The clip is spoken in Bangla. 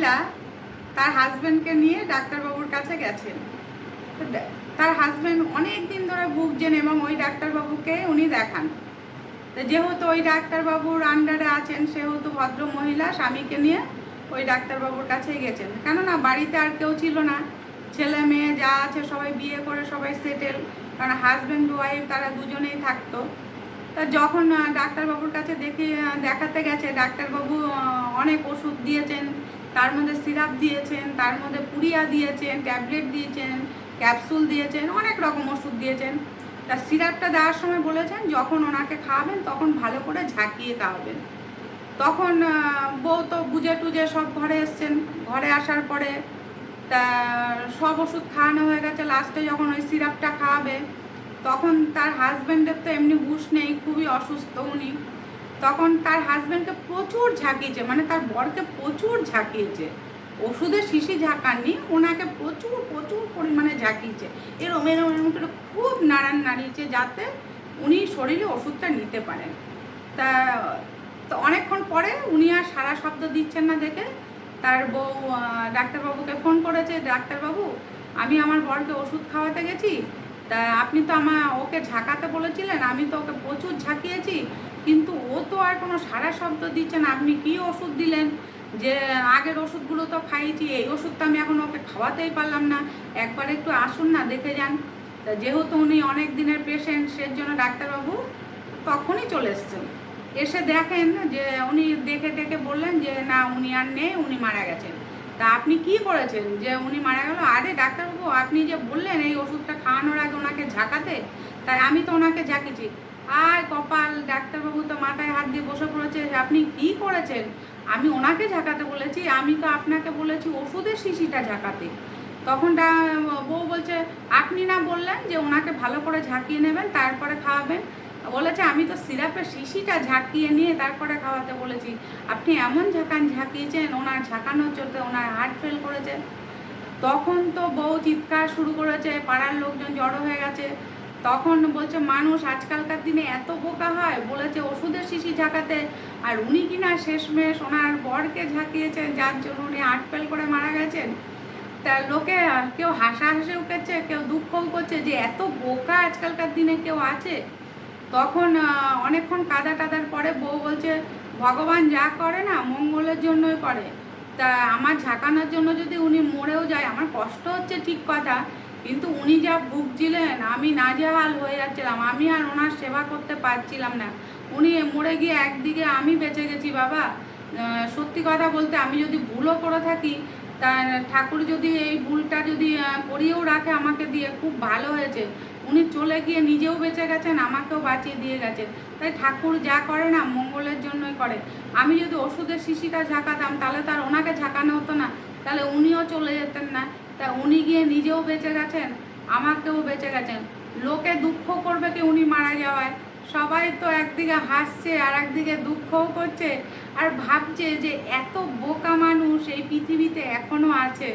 মহিলা তার হাজব্যান্ডকে নিয়ে ডাক্তারবাবুর কাছে গেছেন। তার হাজব্যান্ড অনেক দিন ধরে ভুগছেন এবং ওই ডাক্তারবাবুকে উনি দেখান। যেহেতু ওই ডাক্তারবাবুর আন্ডারে আছেন, সেহেতু ভদ্র মহিলা স্বামীকে নিয়ে ওই ডাক্তারবাবুর কাছেই গেছেন। কেননা বাড়িতে আর কেউ ছিল না। ছেলে মেয়ে যা আছে সবাই বিয়ে করে সবাই সেটেল কারণ হাজব্যান্ড ওয়াইফ তারা দুজনেই থাকতো। তা যখন ডাক্তারবাবুর কাছে দেখে দেখাতে গেছে, ডাক্তারবাবু অনেক ওষুধ দিয়েছেন। তার মধ্যে সিরাপ দিয়েছেন, তার মধ্যে পুরিয়া দিয়েছেন, ট্যাবলেট দিয়েছেন, ক্যাপসুল দিয়েছেন, অনেক রকম ওষুধ দিয়েছেন। তা সিরাপটা দেওয়ার সময় বলেছেন, যখন ওনাকে খাওয়াবেন, তখন ভালো করে ঝাঁকিয়ে খাওয়াবেন। তখন বউ তো বুঝে টুজে সব ঘরে এসছেন। ঘরে আসার পরে, তা সব ওষুধ খাওয়ানো হয়ে গেছে। লাস্টে যখন ওই সিরাপটা খাওয়াবে, তখন তার হাজব্যান্ডের তো এমনি হুঁশ নেই, খুবই অসুস্থ উনি। তখন তার হাজব্যান্ডকে প্রচুর ঝাঁকিয়েছে মানে তার বরকে প্রচুর ঝাঁকিয়েছে। ওষুধের শিশি ঝাঁকাননি, ওনাকে প্রচুর প্রচুর পরিমাণে ঝাঁকিয়েছে। এরম এরম এরম করে খুব নাড়ান নাড়িয়েছে যাতে উনি শরীরে ওষুধটা নিতে পারেন। তা, তো অনেকক্ষণ পরে উনি আর সারা শব্দ দিচ্ছেন না দেখে তার বউ ডাক্তারবাবুকে ফোন করেছে, ডাক্তারবাবু, আমি আমার বরকে ওষুধ খাওয়াতে গেছি, তা আপনি তো আমার ওকে ঝাঁকাতে বলেছিলেন, আমি তো ওকে প্রচুর ঝাঁকিয়েছি কিন্তু ও তো আর কোনো সারা শব্দ দিচ্ছে না। আপনি কী ওষুধ দিলেন? যে আগের ওষুধগুলো তো খাইয়েছি, এই ওষুধটা আমি এখন ওকে খাওয়াতেই পারলাম না। একবার একটু আসুন না, দেখে যান। তা যেহেতু উনি অনেক দিনের পেশেন্ট সের জন্য ডাক্তারবাবু তখনই চলে এসছেন। এসে দেখেন যে উনি দেখে টেকে বললেন যে, না, উনি আর নেই, উনি মারা গেছেন। তা আপনি কি করেছেন? যে উনি মারা গেল? আরে ডাক্তারবাবু, আপনি যে বললেন এই ওষুধটা খাওয়ানোর আগে ওনাকে ঝাঁকাতে, তাই আমি তো ওনাকে ঝাঁকিছি। আয় কপাল, ডাক্তারবাবু তো মাথায় হাত দিয়ে বসে পড়েছে, আপনি কি করেছেন? আমি ওনাকে ঝাঁকাতে বলেছি, আমি তো আপনাকে বলেছি ওষুধের শিশিটা ঝাঁকাতে। তখন বউ বলছে, আপনি না বললেন যে ওনাকে ভালো করে ঝাঁকিয়ে নেবেন, তারপরে খাওয়াবেন? বলেছে, আমি তো সিরাপের শিশিটা ঝাঁকিয়ে নিয়ে তারপরে খাওয়াতে বলেছি। আপনি এমন ঝাঁকান ঝাঁকিয়েছেন, ওনার ঝাঁকানোর চলতে ওনার হার্ট ফেল করেছে। তখন তো বউ চিৎকার শুরু করেছে, পাড়ার লোকজন জড়ো হয়ে গেছে। তখন বলছে, মানুষ আজকালকার দিনে এত বোকা হয়। বলেছে, ওষুধের শিশি ঝাঁকাতে। আর উনি কিনা শেষমেশ ওনার বরকে ঝাঁকিয়েছেন, যার জন্য উনি ফেল করে মারা গেছেন। তা লোকে কেউ হাসাহাসিও করছে, কেউ দুঃখও করছে যে এত বোকা আজকালকার দিনে কেউ আছে। তখন অনেকক্ষণ কাদা টাদার পরে বউ বলছে, ভগবান যা করে না, মঙ্গলের জন্যই করে। তা আমার ঝাঁকানোর জন্য যদি উনি মরেও যায়, আমার কষ্ট হচ্ছে ঠিক কথা। কিন্তু উনি যা ভুগছিলেন আমি নাজেহাল হয়ে যাচ্ছিলাম। আমি আর ওনার সেবা করতে পারছিলাম না। উনি মরে গিয়ে একদিকে আমি বেঁচে গেছি, বাবা। সত্যি কথা বলতে আমি যদি ভুলও করে থাকি তা ঠাকুর যদি এই ভুলটা যদি করিয়েও রাখে আমাকে দিয়ে, খুব ভালো হয়েছে। উনি চলে গিয়ে নিজেও বেঁচে গেছেন, আমাকেও বাঁচিয়ে দিয়ে গেছেন। তাই ঠাকুর যা করে না, মঙ্গলের জন্যই করে। আমি যদি ওষুধের শিশিটা ঝাঁকাতাম, তাহলে তার ওনাকে ঝাঁকানো হতো না। তাহলে উনিও চলে যেতেন না। তা উনি গিয়ে নিজেও বেঁচে গেছেন, আমাকেও বেঁচে গেছেন। লোকে দুঃখ করবে কি উনি মারা যাওয়ায়? সবাই তো একদিকে হাসছে আর একদিকে দুঃখও করছে আর ভাবছে যে এত বোকা মানুষ এই পৃথিবীতে এখনও আছে।